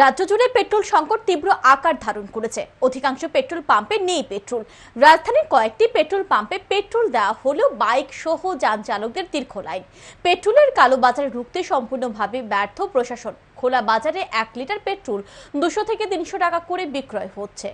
রাজ্য জুড়ে পেট্রোল সংকট তীব্র আকার ধারণ করেছে। অধিকাংশ পেট্রোল পাম্পে নেই পেট্রোল। রাজধানীর কয়েকটি পেট্রোল পাম্পে পেট্রোল দেওয়া হলেও বাইক সহ যান চালকদের দীর্ঘ লাইন। পেট্রোলের কালো বাজারে রুখতে সম্পূর্ণভাবে ব্যর্থ প্রশাসন। খোলা বাজারে এক লিটার পেট্রোল দুশো থেকে তিনশো টাকা করে বিক্রয় হচ্ছে।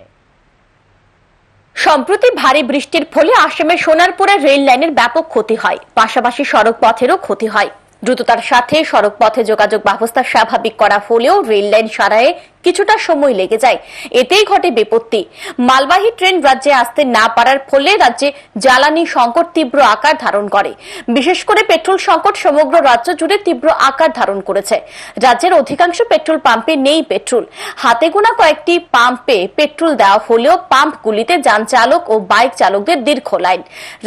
সম্প্রতি ভারী বৃষ্টির ফলে আসামের সোনারপুরের রেল লাইনের ব্যাপক ক্ষতি হয়। পাশাপাশি সড়ক পথেরও ক্ষতি হয়। দ্রুততার সাথে সড়ক পথে যোগাযোগ ব্যবস্থা স্বাভাবিক করা হলেও রেল লাইন সারায়ে কিছুটা সময় লেগে যায়। এতেই ঘটে বিপত্তি। মালবাহী ট্রেন রাজ্যে আসতে না পারার ফলে রাজ্যে জ্বালানি সংকট তীব্র আকার ধারণ করে। বিশেষ করে পেট্রোল সংকট সমগ্র রাজ্য জুড়ে তীব্র আকার ধারণ করেছে। রাজ্যের অধিকাংশ পেট্রোল পাম্পে নেই পেট্রোল। হাতে গোনা কয়েকটি পাম্পে পেট্রোল দেওয়া হলেও পাম্পগুলিতে যান চালক ও বাইক চালকদের দীর্ঘ লাইন।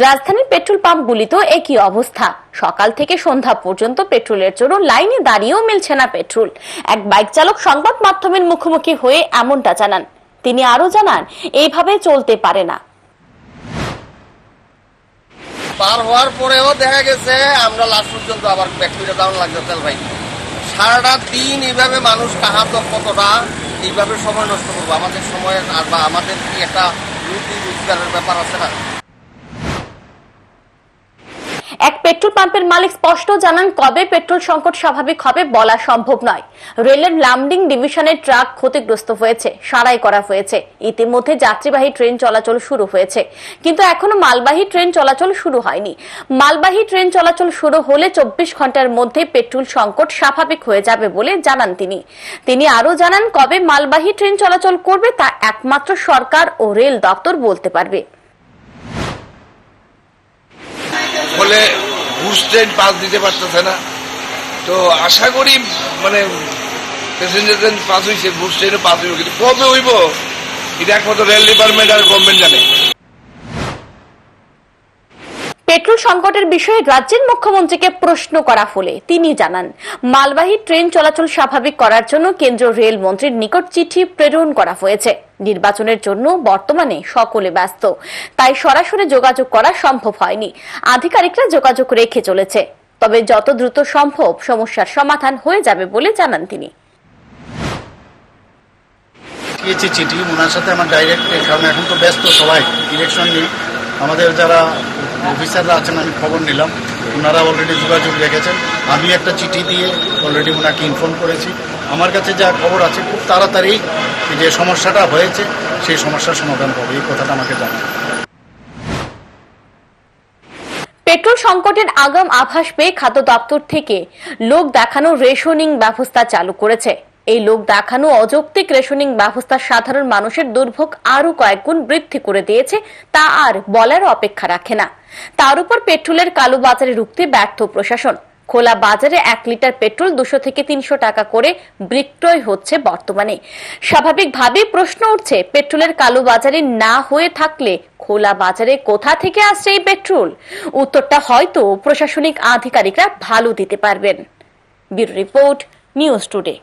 রাজধানীর পেট্রোল পাম্পগুলিতেও একই অবস্থা। সকাল থেকে সন্ধ্যা পর্যন্ত পেট্রোলের জন্য লাইনে দাঁড়িয়েও মিলছে না পেট্রোল। এক বাইক চালক সংবাদ মাধ্যমের মুখোমুখি হয়ে এমনটা জানান। তিনি আরও জানান, এইভাবে চলতে পারে না। পার হওয়ার পরেও দেখা গেছে, আমরা লাস্ট পর্যন্ত আবার ব্যাক করে দাঁড়ানো লাগছে তেল ভাই। সারাটা দিন এইভাবে মানুষ কাহাত কতটা এইভাবে সময় নষ্ট করব। আমাদের সময় আর বা আমাদের কি একটা রুটি রোজগারের ব্যাপার আছে না? পেট্রোল পাম্পের মালিক স্পষ্ট জানান, কবে পেট্রোল সংকট স্বাভাবিক হবে বলা সম্ভব নয়। রেলের লামডিং ডিভিশনের ট্রাক ক্ষতিগ্রস্ত হয়েছে, সারাই করা হয়েছে। ইতিমধ্যে যাত্রীবাহী ট্রেন চলাচল শুরু হয়েছে। কিন্তু এখনও মালবাহী ট্রেন চলাচল শুরু হয়নি। মালবাহী ট্রেন চলাচল শুরু হলে চব্বিশ ঘণ্টার মধ্যে পেট্রোল সংকট স্বাভাবিক হয়ে যাবে বলে জানান তিনি। তিনি আরও জানান, কবে মালবাহী ট্রেন চলাচল করবে তা একমাত্র সরকার ও রেল দপ্তর বলতে পারবে। ঘুষ ট্রেন পাস দিতে পারতেছে না। তো আশা করি মানে প্যাসেঞ্জার ট্রেন পাস হয়েছে ঘুষ ট্রেনও পাস হইব, কিন্তু কবে হইব? এটা একমাত্র রেল ডিপার্টমেন্ট আর গভর্নমেন্ট জানে। পেট্রোল সংকটের বিষয়ে রাজ্যের মুখ্যমন্ত্রীকে প্রশ্ন করা হলে তিনি জানান, মালবাহী ট্রেন চলাচল স্বাভাবিক করার জন্য কেন্দ্রীয় রেল মন্ত্রীর নিকট চিঠি প্রেরণ করা হয়েছে। নির্বাচনের জন্য বর্তমানে সকলে ব্যস্ত। তাই সরাসরি যোগাযোগ করা সম্ভব হয়নি। আধিকারিকরা যোগাযোগ রেখে চলেছে। তবে যত দ্রুত সম্ভব সমস্যার সমাধান হয়ে যাবে বলে জানান তিনি। চিঠি, ওনার সাথে আমার ডাইরেক্ট কারণ এখন তো ব্যস্ত সবাই ইলেকশন নিয়ে। আমাদের যারা অফিসাররা আছেন, আমি খবর নিলাম। ওনারা অলরেডি যোগাযোগ রেখেছেন। আমি একটা চিঠি দিয়ে অলরেডি ওনাকে ইনফর্ম করেছি। আমার কাছে যা খবর আছে, খুব তাড়াতাড়ি যে সমস্যাটা হয়েছে, সেই সমস্যার সমাধান হবে। এই কথাটা আমাকে জানান। পেট্রোল সংকটের আগাম আভাস পেয়ে খাদ্য দপ্তর থেকে লোক দেখানো রেশনিং ব্যবস্থা চালু করেছে। এই লোক দেখানো অযৌক্তিক রেশনিং ব্যবস্থা সাধারণ মানুষের দুর্ভোগ আরও কয়েকগুণ বৃদ্ধি করে দিয়েছে, তা আর বলার অপেক্ষা রাখে না। তার উপর পেট্রোলের কালো বাজারে রুখতে ব্যর্থ প্রশাসন। খোলা বাজারে এক লিটার পেট্রোল দুশো থেকে তিনশো টাকা করে বিক্রয় হচ্ছে বর্তমানে। স্বাভাবিকভাবেই প্রশ্ন উঠছে, পেট্রোলের কালো বাজারে না হয়ে থাকলে খোলা বাজারে কোথা থেকে আসছে এই পেট্রোল? উত্তরটা হয়তো প্রশাসনিক আধিকারিকরা ভালো দিতে পারবেন। Bureau report, news today.